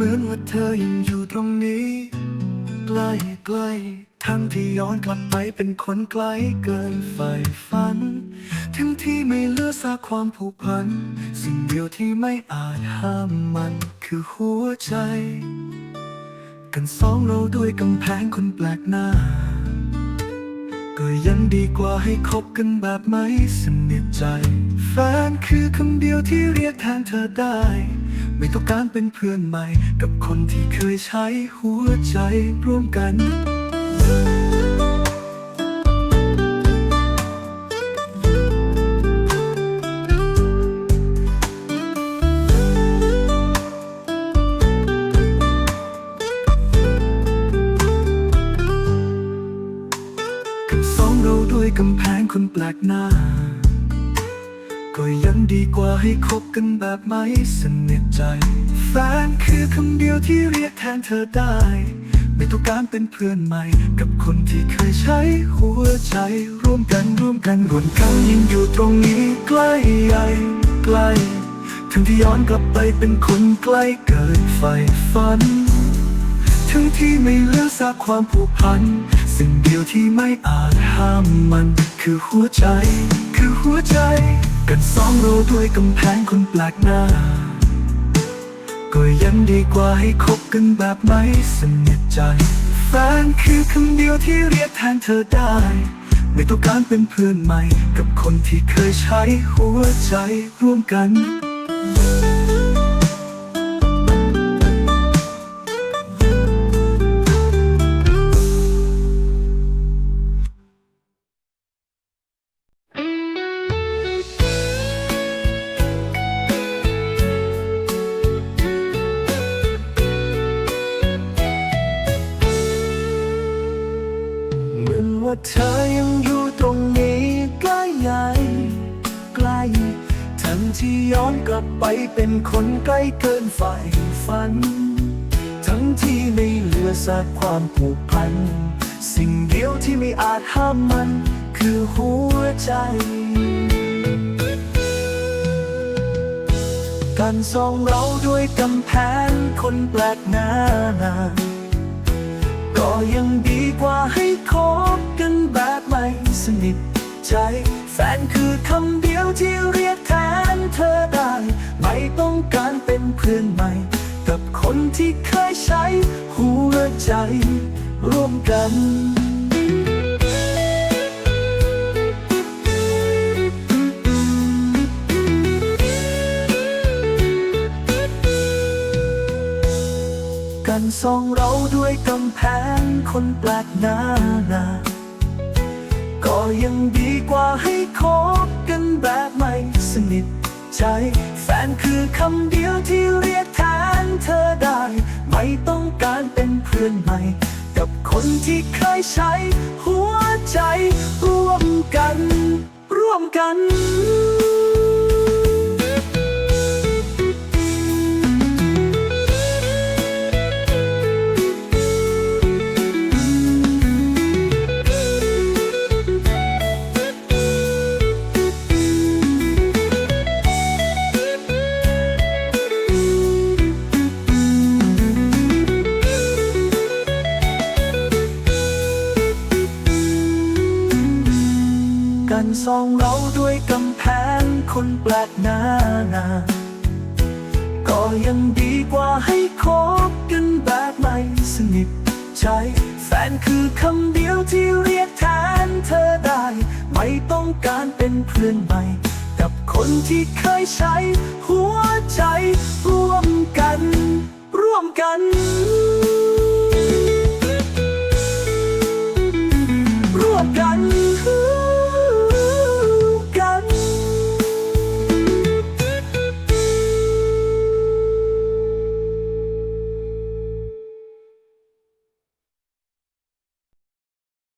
เธอยังอยู่ตรงนี้ใกล้ใกล้ทั้งที่ย้อนกลับไปเป็นคนไกลเกินใฝ่ฝัน ทั้งที่ไม่เลือซากความผูกพัน สิ่งเดียวที่ไม่อาจห้ามมันคือหัวใจ กันสองเราด้วยกำแพงคนแปลกหน้า ก็ยังดีกว่าให้คบกันแบบไม่สนิทใจ แฟนคือคำเดียวที่เรียกแทนเธอได้ ไม่ต้องการเป็นเพื่อนใหม่ กับคนที่เคยใช้หัวใจร่วมกัน หน้า ก็ยังดีกว่าให้คบกันแบบไม่สนิทใจ แฟนคือคำเดียวที่เรียกแทนเธอได้ ไม่ต้องการเป็นเพื่อนใหม่ กับคนที่เคยใช้หัวใจ ร่วมกันร่วมกันรวนกันยังอยู่ตรงนี้ใกล้ใหญ่ใกล้ถึงที่ย้อนกลับไปเป็นคนใกล้เกินใฝ่ฝัน ทั้งที่ไม่เหลือสักความผูกพัน ที่ไม่อาจห้ามมัน คือหัวใจ คือหัวใจ กันสองเราด้วยกำแพงคนแปลกหน้า ก็ยังดีกว่าให้คบกันแบบไม่สนิทใจแฟนคือคำเดียวที่เรียกแทนเธอได้ ไม่ต้องการเป็นเพื่อนใหม่ กับคนที่เคยใช้หัวใจร่วมกัน ว่าเธอยังอยู่ตรงนี้ใกล้ใหญ่ใกล้ทั้งที่ย้อนกลับไปเป็นคนใกล้เกินฝ่ายฝัน ทั้งที่ไม่เหลือสักความผูกพัน สิ่งเดียวที่ไม่อาจห้ามมัน คือหัวใจการสองเราด้วยกำแพงคนแปลกหน้า ก็ยังดีกว่าให้ ใจ แฟนคือคำเดียวที่เรียกแทนเธอได้ ไม่ต้องการเป็นเพื่อนใหม่ กับคนที่เคยใช้หัวใจ ร่วมกันกันสองเราด้วยกำแพงคนแปลกหน้าก็ ยังดีกว่าให้คบกันแบบไม่สนิทใจ แฟนคือคำเดียวที่เรียกแทนเธอได้ ไม่ต้องการเป็นเพื่อนใหม่ กับคนที่เคยใช้ หัวใจ ร่วมกัน ร่วมกัน กันสองเราด้วยกำแพงคนแปลกหน้านาก็ยังดีกว่าให้คบกันแบบไม่สนิทใจ แฟนคือคำเดียวที่เรียกแทนเธอได้ ไม่ต้องการเป็นเพื่อนใหม่ กับคนที่เคยใช้ หัวใจร่วมกัน ร่วมกัน